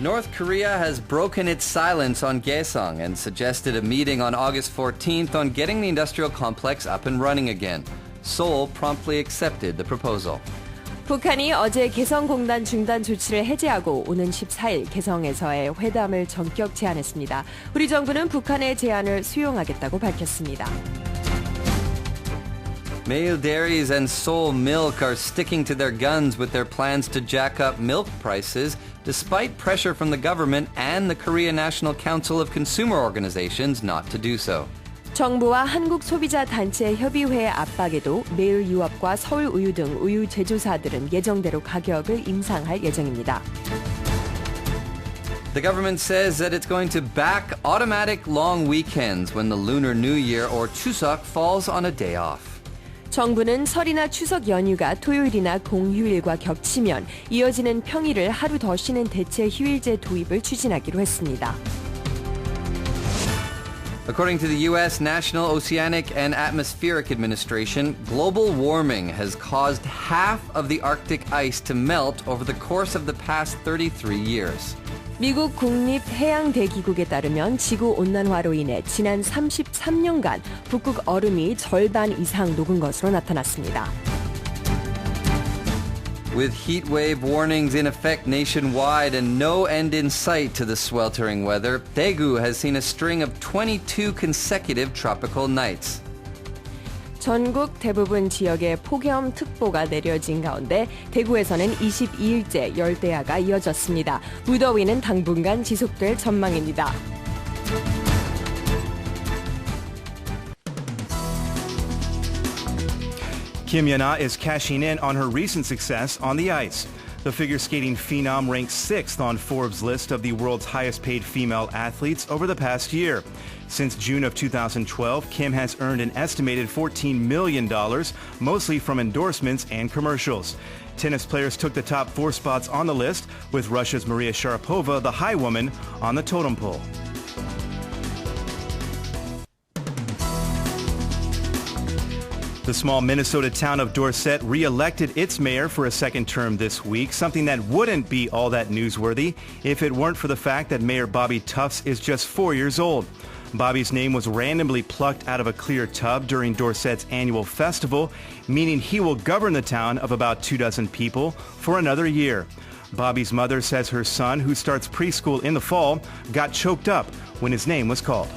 North Korea has broken its silence on Gaesong and suggested a meeting on August 14th on getting the industrial complex up and running again. Seoul promptly accepted the proposal. 북한이 어제 개성공단 중단 조치를 해제하고 오는 14일 개성에서의 회담을 전격 제안했습니다. 우리 정부는 북한의 제안을 수용하겠다고 밝혔습니다. Mail Dairies and Seoul Milk are sticking to their guns with their plans to jack up milk prices despite pressure from the government and the Korea National Council of Consumer Organizations not to do so. 정부와 한국 소비자 단체 협의회의 압박에도 매일 유업과 서울 우유 등 우유 제조사들은 예정대로 가격을 인상할 예정입니다. The government says that it's going to back automatic long weekends when the Lunar New Year or Chuseok falls on a day off. 정부는 설이나 추석 연휴가 토요일이나 공휴일과 겹치면 이어지는 평일을 하루 더 쉬는 대체 휴일제 도입을 추진하기로 했습니다. According to the U.S. National Oceanic and Atmospheric Administration, global warming has caused half of the Arctic ice to melt over the course of the past 33 years. 미국 국립해양대기국에 따르면 지구 온난화로 인해 지난 33년간 북극 얼음이 절반 이상 녹은 것으로 나타났습니다. With heat wave warnings in effect nationwide and no end in sight to the sweltering weather, Daegu has seen a string of 22 consecutive tropical nights. 전국 대부분 지역에 폭염특보가 내려진 가운데 대구에서는 22일째 열대야가 이어졌습니다. 무더위는 당분간 지속될 전망입니다. Kim is cashing in on her recent success on the ice. The figure skating phenom ranks sixth on Forbes' list of the world's highest paid female athletes over the past year. Since June of 2012, Kim has earned an estimated $14 million, mostly from endorsements and commercials. Tennis players took the top four spots on the list, with Russia's Maria Sharapova, the high woman, on the totem pole. The small Minnesota town of Dorset re-elected its mayor for a second term this week, something that wouldn't be all that newsworthy if it weren't for the fact that Mayor Bobby Tufts is just four years old. Bobby's name was randomly plucked out of a clear tub during Dorset's annual festival, meaning he will govern the town of about two dozen people for another year. Bobby's mother says her son, who starts preschool in the fall, got choked up when his name was called.